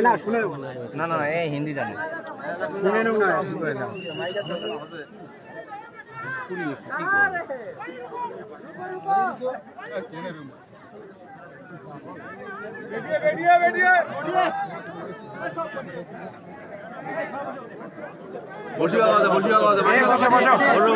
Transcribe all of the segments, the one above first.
না শুনে না না এই হিন্দি জানে। শুনে না করে না। বসি বাবা বসি বাবা বসি বসো বসো।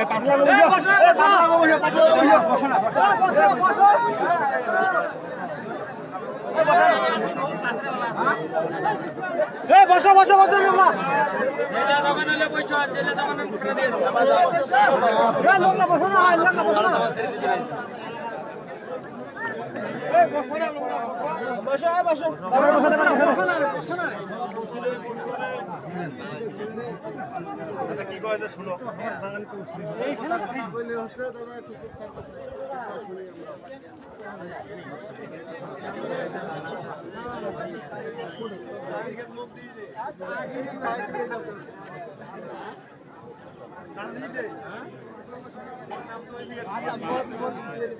এ পাতলা গো বসো। এ পাতলা গো বসো পাতলা গো বসো। বসো না বসো এ বসো বসো বসো না এ লোক না বসো। না লোক না বসো না বসো। বসো বসো বসো। কি কয়েছে শুনো।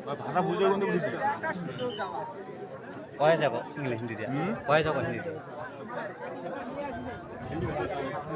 ভাষা বুঝে কিন্তু বুঝি কয়ে যাব ইংলিশ হিন্দি দিয়া কয়ে যাব হিন্দি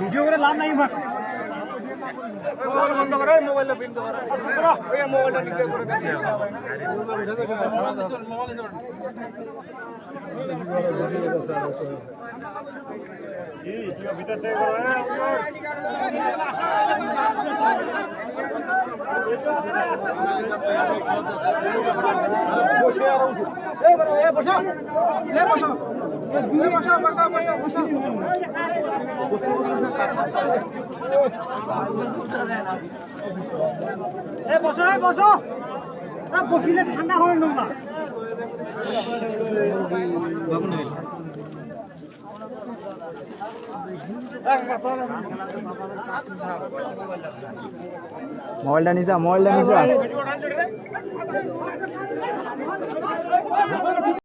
ভিডিও করে লাভ নাই ভাই। বন্ধ করে মোবাইলটা প্রিন্ট করো। ওই মোবাইলটা নিচে করে এ বসো। এ বসো। এ বসিলে ঠান্ডা মোবাইলটা নিছা মোবাইলটা নিছা